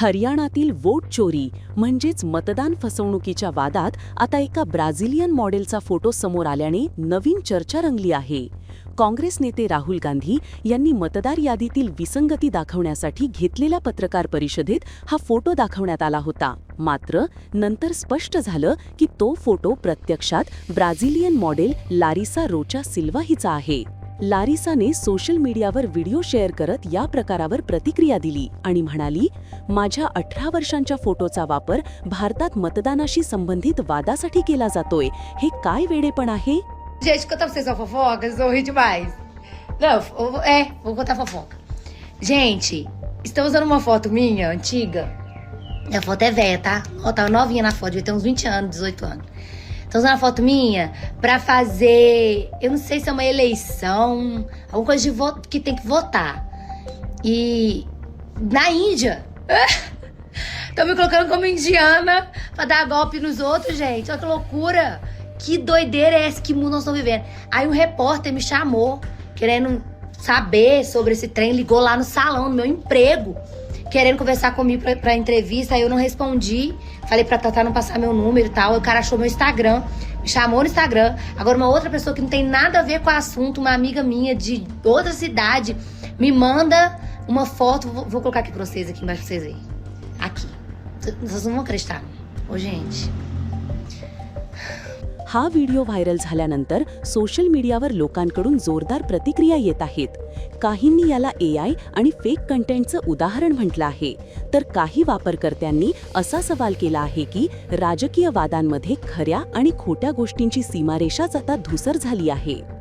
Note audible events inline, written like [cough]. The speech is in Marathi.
हरियाणातील वोट चोरी म्हणजेच मतदान फसवणुकीच्या वादात आता एका ब्राझिलियन मॉडेलचा फोटो समोर आल्याने नवीन चर्चा रंगली आहे. काँग्रेस नेते राहुल गांधी यांनी मतदार यादीतील विसंगती दाखवण्यासाठी घेतलेल्या पत्रकार परिषदेत हा फोटो दाखवण्यात आला होता. मात्र नंतर स्पष्ट झालं की तो फोटो प्रत्यक्षात Brazilian model Larissa Rocha Silva हिचा आहे. लारिसाने सोशल मीडियावर व्हिडिओ शेअर करत या प्रकारावर प्रतिक्रिया दिली आणि म्हणाली माझ्या अठरा वर्षांच्या फोटोचा वापर भारतात मतदानाशी संबंधित वादासाठी केला जातोय. हे काय वेडेपण आहे? Minha foto é velha, tá? Ó, tá novinha na foto, devia ter uns 20 anos, 18 anos. Estão usando a foto minha pra fazer. Eu não sei se é uma eleição, alguma coisa de voto que tem que votar. E na Índia. [laughs] Estão me colocando como indiana pra dar golpe nos outros, gente. Olha que loucura. Que doideira é essa? Que mundo nós estamos vivendo? Aí um repórter me chamou, querendo saber sobre esse trem, ligou lá no salão, no meu emprego, querendo conversar comigo pra, pra entrevista. Aí eu não respondi. Falei pra Tatá não passar meu número e tal. O cara achou meu Instagram, me chamou no Instagram. Agora, uma outra pessoa que não tem nada a ver com o assunto, uma amiga minha de outra cidade, me manda uma foto. Vou, vou colocar aqui pra vocês, aqui embaixo pra vocês verem. Aqui. Vocês não vão acreditar. Ô, gente. हा व्हिडिओ व्हायरल झाल्यानंतर सोशल मीडियावर लोकांकडून जोरदार प्रतिक्रिया येत आहेत. काहींनी याला ए आय आणि फेक कंटेंटचं उदाहरण म्हटलं आहे. तर काही वापरकर्त्यांनी असा सवाल केला आहे की राजकीय वादांमध्ये खऱ्या आणि खोट्या गोष्टींची सीमारेषाच आता धुसर झाली आहे.